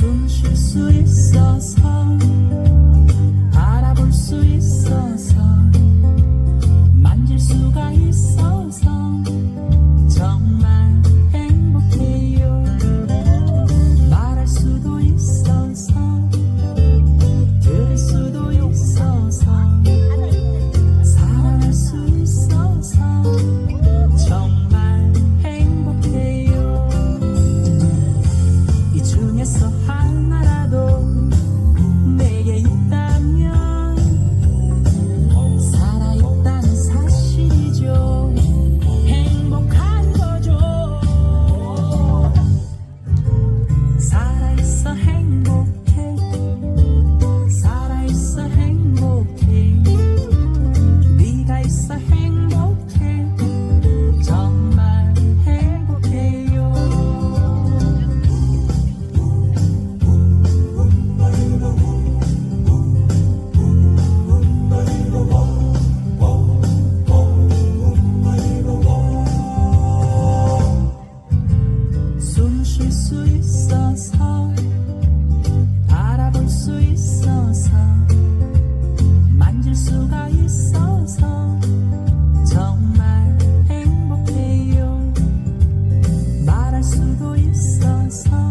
숨 쉴 수 있어서. 바라볼 수 있어. 있어서 정말 행복해요. 말할 수도 있어서